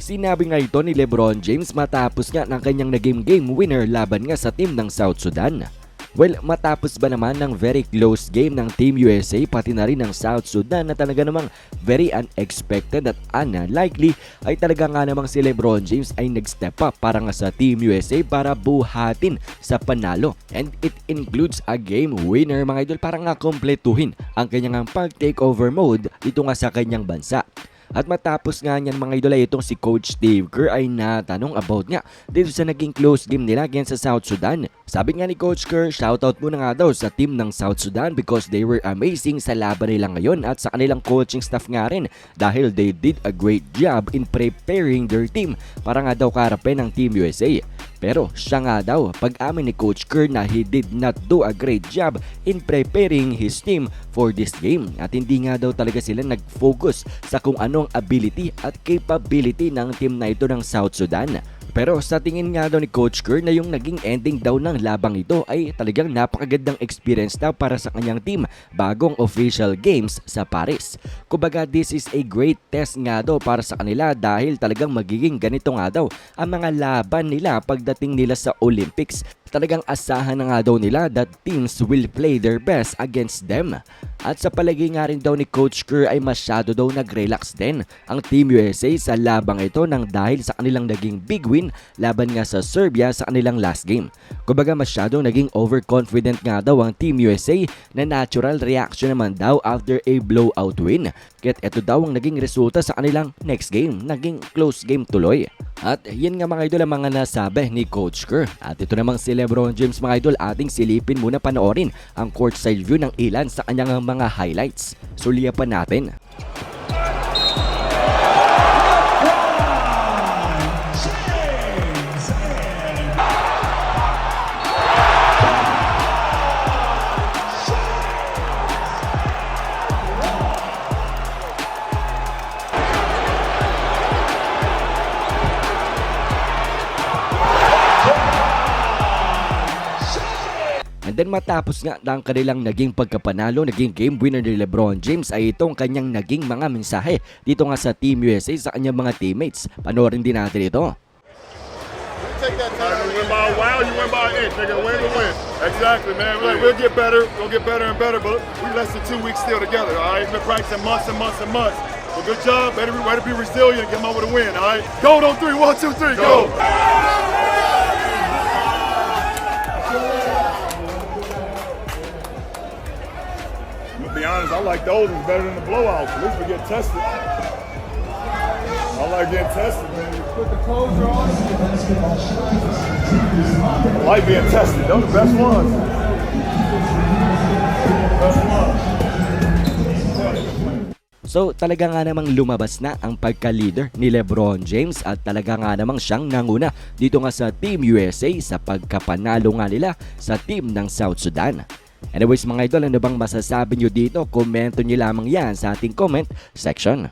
Sinabi nga ito ni Lebron James matapos nga ng kanyang naging game winner laban nga sa team ng South Sudan. Well, matapos ba naman ng very close game ng Team USA pati na rin ng South Sudan na talaga namang very unexpected at unlikely ay talaga nga namang si Lebron James ay nag-step up para nga sa Team USA para buhatin sa panalo. And it includes a game winner mga idol para nga kompletuhin ang kanyang pag-takeover mode dito nga sa kanyang bansa. At matapos nga niyan mga idol ay itong si Coach Steve Kerr ay natanong about nga dito sa naging close game nila against sa South Sudan. Sabi nga ni Coach Kerr, shoutout muna nga daw sa team ng South Sudan because they were amazing sa laban nila ngayon at sa kanilang coaching staff nga rin dahil they did a great job in preparing their team para nga daw karapin ng Team USA. Pero siya nga daw, pag-amin ni Coach Kerr na he did not do a great job in preparing his team for this game. At hindi nga daw talaga sila nag-focus sa kung anong ability at capability ng team na ito ng South Sudan. Pero sa tingin nga daw ni Coach Kerr na yung naging ending daw ng labang ito ay talagang napakagandang experience daw para sa kanyang team bagong official games sa Paris. Kumbaga this is a great test nga daw para sa kanila dahil talagang magiging ganito nga daw ang mga laban nila pagdating nila sa Olympics. Talagang asahan na nga daw nila that teams will play their best against them. At sa palagay nga rin daw ni Coach Kerr ay masyado daw nag-relax din ang Team USA sa labang ito nang dahil sa kanilang naging big win laban nga sa Serbia sa kanilang last game. Kumbaga masyadong naging overconfident nga daw ang Team USA na natural reaction naman daw after a blowout win. Kaya't ito daw ang naging resulta sa kanilang next game, naging close game tuloy. At yan nga mga idol ang mga nasabi ni Coach Kerr. At ito namang si Lebron James mga idol ating silipin muna panoorin ang courtside view ng ilan sa kanyang mga highlights. Suliyapan natin. And then matapos nga ng kanilang naging pagkapanalo, naging game winner ni Lebron James ay itong kanyang naging mga mensahe dito nga sa Team USA sa kanyang mga teammates. Panoorin din natin ito. Take that time. you win by a wow, you win by an inch. Nigga, win to win. Exactly, man. Look, we'll get better. We'll get better and better, but we less than two weeks still together, all right? Been practicing months and months and months. But good job. Better be, way to be resilient. Get them over the win, all right? Go on three. One, two, three. Go. I'm I like those ones better than the blowouts. At least we get tested. I like getting tested, man. Put the clothes on. I like being tested. Those are the best ones. Best ones. So talaga nga namang lumabas na ang pagka-leader ni Lebron James at talaga nga namang siyang nanguna dito nga sa Team USA sa pagkapanalo nga nila sa team ng South Sudan. Anyways mga idol, ano bang masasabi nyo dito? Komento nyo lamang yan sa ating comment section.